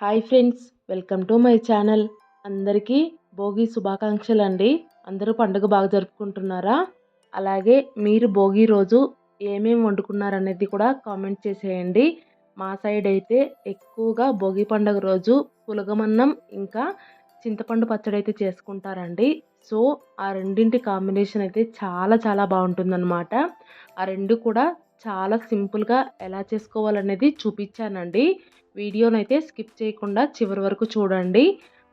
Hi friends welcome to my channel. అందరికీ భోగి శుభాకాంక్షలు అండి అందరూ పండుగ బాగా జరుపుకుంటున్నారా? అలాగే మీరు భోగి రోజు ఏమేమి వండుకున్నారనేది కూడా కామెంట్ చేసేయండి. మా సైడ్ అయితే ఎక్కువగా భోగి పండుగ రోజు పులగమన్నం ఇంకా చింతపండు పచ్చడి అయితే చేసుకుంటారండి. సో ఆ రెండింటి కాంబినేషన్ అయితే చాలా చాలా బాగుంటుందన్నమాట. ఆ రెండు కూడా చాలా సింపుల్గా ఎలా చేసుకోవాలనేది చూపించానండి. వీడియోనైతే స్కిప్ చేయకుండా చివరి వరకు చూడండి.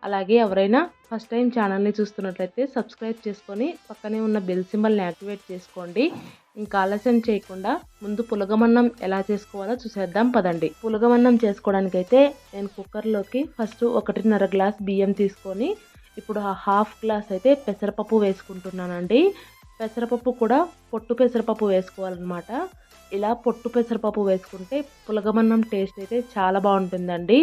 అలాగే ఎవరైనా ఫస్ట్ టైం ఛానల్ని చూస్తున్నట్లయితే సబ్స్క్రైబ్ చేసుకొని పక్కనే ఉన్న బెల్ సింబల్ని యాక్టివేట్ చేసుకోండి. ఇంకా ఆలస్యం చేయకుండా ముందు పులగమన్నం ఎలా చేసుకోవాలో చూసేద్దాం పదండి. పులగమన్నం చేసుకోవడానికైతే నేను కుక్కర్లోకి ఫస్ట్ ఒకటిన్నర గ్లాస్ బియ్యం తీసుకొని ఇప్పుడు హాఫ్ గ్లాస్ అయితే పెసరపప్పు వేసుకుంటున్నానండి. పెసరపప్పు కూడా పొట్టు పెసరపప్పు వేసుకోవాలన్నమాట. ఇలా పొట్టు పెసరపప్పు వేసుకుంటే పులగమన్నం టేస్ట్ అయితే చాలా బాగుంటుందండి.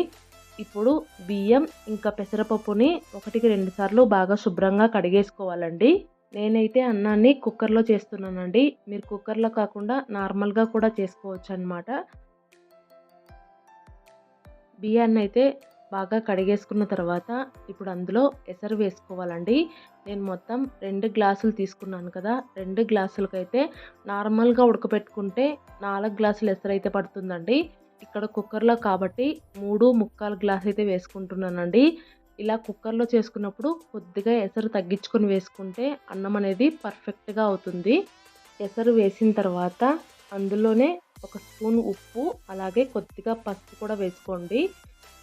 ఇప్పుడు బియ్యం ఇంకా పెసరపప్పుని ఒకటికి రెండు సార్లు బాగా శుభ్రంగా కడిగేసుకోవాలండి. నేనైతే అన్నాన్ని కుక్కర్లో చేస్తున్నానండి. మీరు కుక్కర్లో కాకుండా నార్మల్గా కూడా చేసుకోవచ్చు అనమాట బియ్యాన్ని అయితే బాగా కడిగేసుకున్న తర్వాత ఇప్పుడు అందులో ఎసరు వేసుకోవాలండి. నేను మొత్తం రెండు గ్లాసులు తీసుకున్నాను కదా రెండు గ్లాసులకైతే నార్మల్గా ఉడకపెట్టుకుంటే నాలుగు గ్లాసులు ఎసరు అయితే పడుతుందండి. ఇక్కడ కుక్కర్లో కాబట్టి మూడు ముక్కాలు గ్లాస్ అయితే వేసుకుంటున్నానండి. ఇలా కుక్కర్లో చేసుకున్నప్పుడు కొద్దిగా ఎసరు తగ్గించుకొని వేసుకుంటే అన్నం అనేది పర్ఫెక్ట్గా అవుతుంది. ఎసరు వేసిన తర్వాత అందులోనే ఒక స్పూన్ ఉప్పు అలాగే కొద్దిగా పసుపు కూడా వేసుకోండి.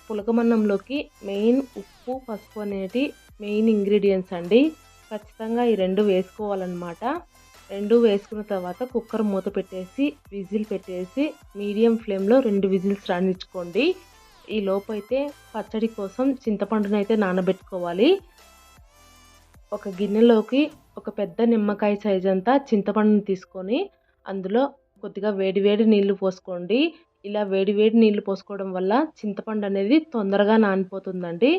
పులకమన్నంలోకి మెయిన్ ఉప్పు పసుపు అనేది మెయిన్ ఇంగ్రీడియంట్స్ అండి. ఖచ్చితంగా ఈ రెండు వేసుకోవాలన్నమాట. రెండు వేసుకున్న తర్వాత కుక్కర్ మూత పెట్టేసి విజిల్ పెట్టేసి మీడియం ఫ్లేమ్లో రెండు విజిల్స్ రాణించుకోండి ఈ లోపు అయితే పచ్చడి కోసం చింతపండునైతే అయితే నానబెట్టుకోవాలి. ఒక గిన్నెలోకి ఒక పెద్ద నిమ్మకాయ సైజ్ అంతా చింతపండుని తీసుకొని అందులో కొద్దిగా వేడి వేడి నీళ్ళు పోసుకోండి. ఇలా వేడి వేడి నీళ్ళు పోసుకోవడం వల్ల చింతపండు అనేది తొందరగా నానిపోతుందండి.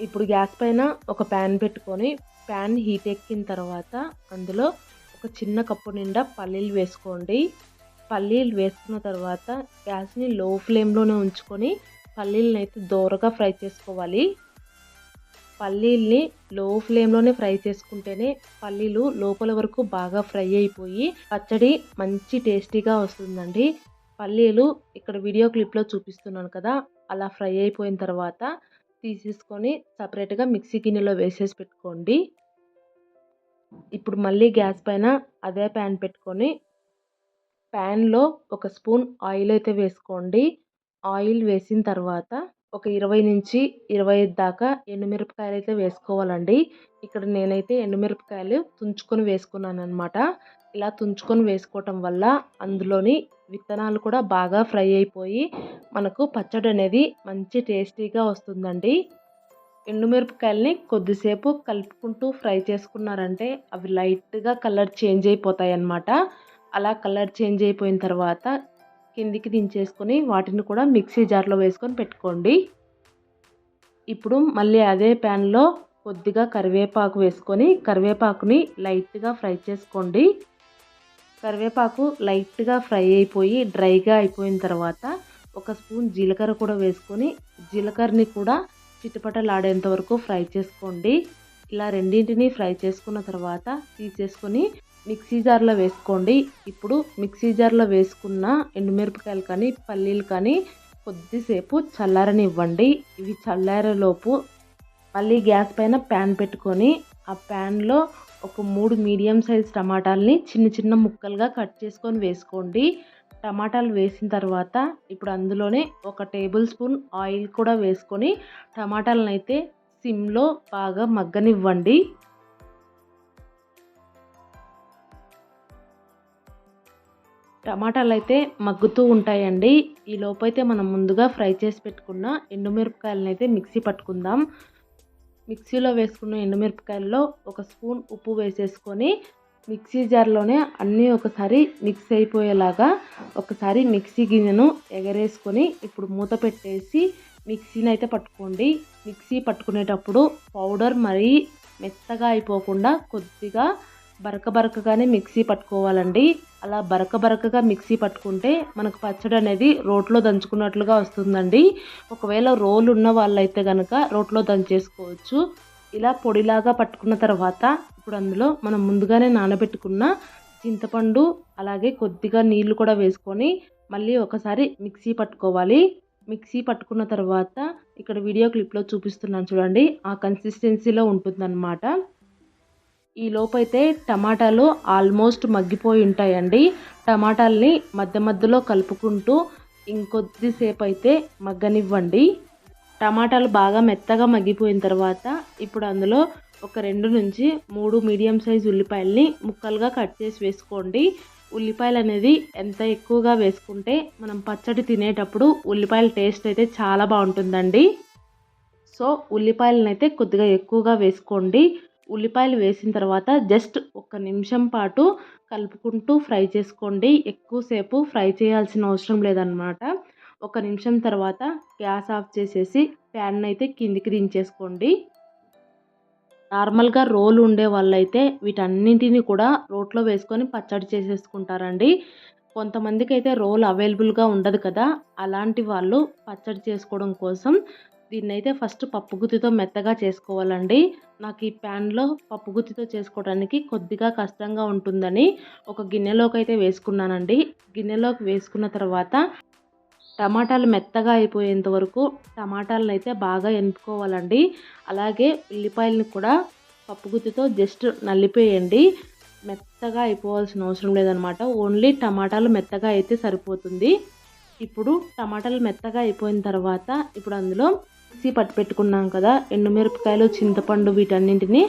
ఇప్పుడు గ్యాస్ పైన ఒక ప్యాన్ పెట్టుకొని ప్యాన్ హీట్ ఎక్కిన తర్వాత అందులో ఒక చిన్న కప్పు నిండా పల్లీలు వేసుకోండి. పల్లీలు వేసుకున్న తర్వాత గ్యాస్ని లో ఫ్లేమ్లోనే ఉంచుకొని పల్లీలను అయితే దోరగా ఫ్రై చేసుకోవాలి. పల్లీల్ని లో ఫ్లేమ్లోనే ఫ్రై చేసుకుంటేనే పల్లీలు లోపల వరకు బాగా ఫ్రై అయిపోయి పచ్చడి మంచి టేస్టీగా వస్తుందండి. పల్లీలు ఇక్కడ వీడియో క్లిప్లో చూపిస్తున్నాను కదా అలా ఫ్రై అయిపోయిన తర్వాత తీసేసుకొని సపరేట్గా మిక్సీ గిన్నెలో వేసేసి పెట్టుకోండి. ఇప్పుడు మళ్ళీ గ్యాస్ పైన అదే ప్యాన్ పెట్టుకొని ప్యాన్లో ఒక స్పూన్ ఆయిల్ అయితే వేసుకోండి. ఆయిల్ వేసిన తర్వాత ఒక ఇరవై నుంచి ఇరవై ఐదు దాకా ఎండుమిరపకాయలు అయితే వేసుకోవాలండి. ఇక్కడ నేనైతే ఎండుమిరపకాయలు తుంచుకొని వేసుకున్నాను అనమాట ఇలా తుంచుకొని వేసుకోవటం వల్ల అందులోని విత్తనాలు కూడా బాగా ఫ్రై అయిపోయి మనకు పచ్చడి అనేది మంచి టేస్టీగా వస్తుందండి. ఎండుమిరపకాయలని కొద్దిసేపు కలుపుకుంటూ ఫ్రై చేసుకున్నారంటే అవి లైట్గా కలర్ చేంజ్ అయిపోతాయి అన్నమాట అలా కలర్ చేంజ్ అయిపోయిన తర్వాత కిందికి దించేసుకొని వాటిని కూడా మిక్సీ జార్లో వేసుకొని పెట్టుకోండి. ఇప్పుడు మళ్ళీ అదే ప్యాన్లో కొద్దిగా కరివేపాకు వేసుకొని కరివేపాకుని లైట్గా ఫ్రై చేసుకోండి. కరివేపాకు లైట్గా ఫ్రై అయిపోయి డ్రైగా అయిపోయిన తర్వాత ఒక స్పూన్ జీలకర్ర కూడా వేసుకొని జీలకర్రని కూడా చిటపటలాడేంత వరకు ఫ్రై చేసుకోండి. ఇలా రెండింటిని ఫ్రై చేసుకున్న తర్వాత తీసేసుకొని మిక్సీ జార్లో వేసుకోండి. ఇప్పుడు మిక్సీ జార్లో వేసుకున్న ఎండుమిరపకాయలు కానీ పల్లీలు కానీ కొద్దిసేపు చల్లారనివ్వండి. ఇవి చల్లారేలోపు మళ్ళీ గ్యాస్ పైన ప్యాన్ పెట్టుకొని ఆ ప్యాన్లో ఒక మూడు మీడియం సైజ్ టమాటాలని చిన్న చిన్న ముక్కలుగా కట్ చేసుకొని వేసుకోండి. టమాటాలు వేసిన తర్వాత ఇప్పుడు అందులోనే ఒక టేబుల్ స్పూన్ ఆయిల్ కూడా వేసుకొని టమాటాలను అయితే సిమ్లో బాగా మగ్గనివ్వండి. టమాటాలు అయితే మగ్గుతూ ఉంటాయండి. ఈ లోపైతే మనం ముందుగా ఫ్రై చేసి పెట్టుకున్న ఎండుమిరపకాయలను అయితే మిక్సీ పట్టుకుందాం. మిక్సీలో వేసుకున్న ఎండుమిరపకాయల్లో ఒక స్పూన్ ఉప్పు వేసేసుకొని మిక్సీ జార్లోనే అన్నీ ఒకసారి మిక్స్ అయిపోయేలాగా ఒకసారి మిక్సీ గిన్నెను ఎగరేసుకొని ఇప్పుడు మూత పెట్టేసి మిక్సీని అయితే పట్టుకోండి. మిక్సీ పట్టుకునేటప్పుడు పౌడర్ మరీ మెత్తగా అయిపోకుండా కొద్దిగా బరక బరకగానే మిక్సీ పట్టుకోవాలండి. అలా బరక బరకగా మిక్సీ పట్టుకుంటే మనకు పచ్చడి అనేది రోట్లో దంచుకున్నట్లుగా వస్తుందండి. ఒకవేళ రోలు ఉన్న వాళ్ళైతే కనుక రోట్లో దంచేసుకోవచ్చు. ఇలా పొడిలాగా పట్టుకున్న తర్వాత ఇప్పుడు అందులో మనం ముందుగానే నానబెట్టుకున్న చింతపండు అలాగే కొద్దిగా నీళ్ళు కూడా వేసుకొని మళ్ళీ ఒకసారి మిక్సీ పట్టుకోవాలి. మిక్సీ పట్టుకున్న తర్వాత ఇక్కడ వీడియో క్లిప్లో చూపిస్తున్నాను చూడండి. ఆ కన్సిస్టెన్సీలో ఉంటుందన్నమాట. ఈ లోపైతే టమాటాలు ఆల్మోస్ట్ మగ్గిపోయి ఉంటాయండి. టమాటాలని మధ్య మధ్యలో కలుపుకుంటూ ఇంకొద్దిసేపు అయితే మగ్గనివ్వండి. టమాటాలు బాగా మెత్తగా మగ్గిపోయిన తర్వాత ఇప్పుడు అందులో ఒక రెండు నుంచి మూడు మీడియం సైజ్ ఉల్లిపాయల్ని ముక్కలుగా కట్ చేసి వేసుకోండి. ఉల్లిపాయలు అనేది ఎంత ఎక్కువగా వేసుకుంటే మనం పచ్చడి తినేటప్పుడు ఉల్లిపాయల టేస్ట్ అయితే చాలా బాగుంటుందండి. సో ఉల్లిపాయలను అయితే కొద్దిగా ఎక్కువగా వేసుకోండి. ఉల్లిపాయలు వేసిన తర్వాత జస్ట్ ఒక నిమిషం పాటు కలుపుకుంటూ ఫ్రై చేసుకోండి. ఎక్కువసేపు ఫ్రై చేయాల్సిన అవసరం లేదనమాట ఒక నిమిషం తర్వాత గ్యాస్ ఆఫ్ చేసేసి ప్యాన్ అయితే కిందికి దించేసుకోండి. నార్మల్గా రోలు ఉండే వాళ్ళైతే వీటన్నింటిని కూడా రోట్లో వేసుకొని పచ్చడి చేసేసుకుంటారండి. కొంతమందికి అయితే రోల్ అవైలబుల్గా ఉండదు కదా. అలాంటి వాళ్ళు పచ్చడి చేసుకోవడం కోసం దీన్ని అయితే ఫస్ట్ పప్పుగుత్తితో మెత్తగా చేసుకోవాలండి. నాకు ఈ ప్యాన్లో పప్పు గుత్తితో చేసుకోవడానికి కొద్దిగా కష్టంగా ఉంటుందని ఒక గిన్నెలోకి అయితే వేసుకున్నానండి. గిన్నెలోకి వేసుకున్న తర్వాత టమాటాలు మెత్తగా అయిపోయేంత వరకు టమాటాలను అయితే బాగా ఎన్నుకోవాలండి అలాగే ఉల్లిపాయలను కూడా పప్పుగుత్తితో జస్ట్ నలిపేయండి. మెత్తగా అయిపోవాల్సిన అవసరం లేదనమాట. ఓన్లీ టమాటాలు మెత్తగా అయితే సరిపోతుంది. ఇప్పుడు టమాటాలు మెత్తగా అయిపోయిన తర్వాత ఇప్పుడు అందులో మిక్సీ పట్టు పెట్టుకున్నాం కదా ఎండుమిరపకాయలు చింతపండు వీటన్నింటిని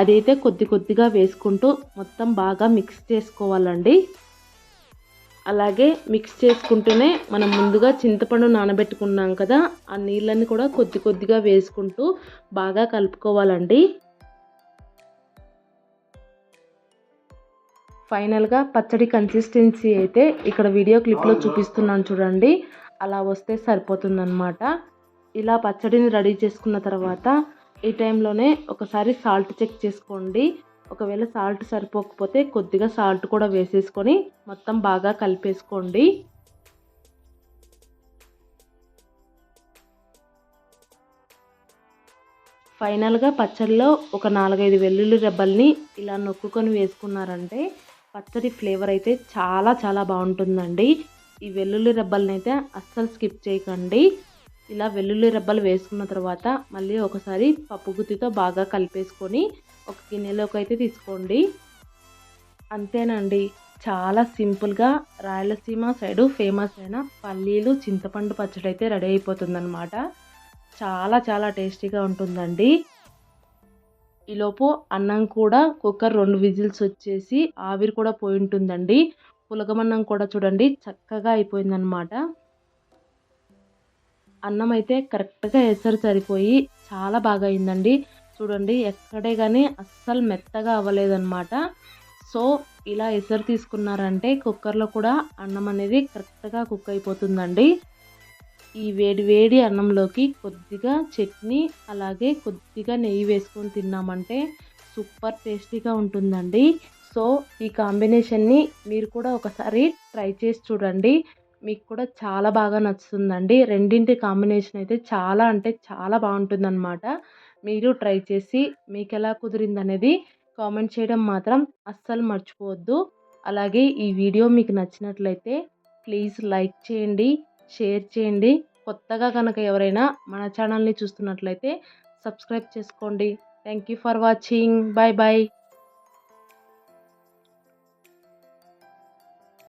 అదైతే కొద్ది కొద్దిగా వేసుకుంటూ మొత్తం బాగా మిక్స్ చేసుకోవాలండి. అలాగే మిక్స్ చేసుకుంటూనే మనం ముందుగా చింతపండు నానబెట్టుకున్నాం కదా ఆ నీళ్ళని కూడా కొద్ది కొద్దిగా వేసుకుంటూ బాగా కలుపుకోవాలండి. ఫైనల్గా పచ్చడి కన్సిస్టెన్సీ అయితే ఇక్కడ వీడియో క్లిప్లో చూపిస్తున్నాను చూడండి అలా వస్తే సరిపోతుందన్నమాట. ఇలా పచ్చడిని రెడీ చేసుకున్న తర్వాత ఈ టైంలోనే ఒకసారి సాల్ట్ చెక్ చేసుకోండి. ఒకవేళ సాల్ట్ సరిపోకపోతే కొద్దిగా సాల్ట్ కూడా వేసేసుకొని మొత్తం బాగా కలిపేసుకోండి. ఫైనల్గా పచ్చడిలో ఒక నాలుగైదు వెల్లుల్లి రెబ్బల్ని ఇలా నొక్కుకొని వేసుకున్నారంటే పచ్చడి ఫ్లేవర్ అయితే చాలా చాలా బాగుంటుందండి. ఈ వెల్లుల్లి రెబ్బల్ని అయితే అస్సలు స్కిప్ చేయకండి. ఇలా వెల్లుల్లి రెబ్బలు వేసుకున్న తర్వాత మళ్ళీ ఒకసారి పప్పు గుత్తితో బాగా కలిపేసుకొని ఒక గిన్నెలోకి అయితే తీసుకోండి. అంతేనండి. చాలా సింపుల్గా రాయలసీమ సైడు ఫేమస్ అయిన పల్లీలు చింతపండు పచ్చడి అయితే రెడీ అయిపోతుందన్నమాట. చాలా చాలా టేస్టీగా ఉంటుందండి. ఈలోపు అన్నం కూడా కుక్కర్ రెండు విజిల్స్ వచ్చేసి ఆవిరి కూడా పోయి ఉంటుందండి. పులగమన్నం కూడా చూడండి చక్కగా అయిపోయిందనమాట అన్నం అయితే కరెక్ట్గా ఎసరు సరిపోయి చాలా బాగా అయిందండి చూడండి ఎక్కడే కానీ అస్సలు మెత్తగా అవ్వలేదన్నమాట. సో ఇలా ఎసరు తీసుకున్నారంటే కుక్కర్లో కూడా అన్నం అనేది కరెక్ట్గా కుక్ అయిపోతుందండి. ఈ వేడి వేడి అన్నంలోకి కొద్దిగా చట్నీ అలాగే కొద్దిగా నెయ్యి వేసుకొని తిన్నామంటే సూపర్ టేస్టీగా ఉంటుందండి. సో ఈ కాంబినేషన్ని మీరు కూడా ఒకసారి ట్రై చేసి చూడండి. మీకు కూడా చాలా బాగా నచ్చుతుందండి. రెండింటి కాంబినేషన్ అయితే చాలా అంటే చాలా బాగుంటుందన్నమాట. మీరు ట్రై చేసి మీకు ఎలా కుదిరింది అనేది కామెంట్ చేయడం మాత్రం అస్సలు మర్చిపోవద్దు. అలాగే ఈ వీడియో మీకు నచ్చినట్లయితే ప్లీజ్ లైక్ చేయండి షేర్ చేయండి. కొత్తగా కనుక ఎవరైనా మన ఛానల్ని చూస్తున్నట్లయితే సబ్స్క్రైబ్ చేసుకోండి. Thank you for watching. Bye bye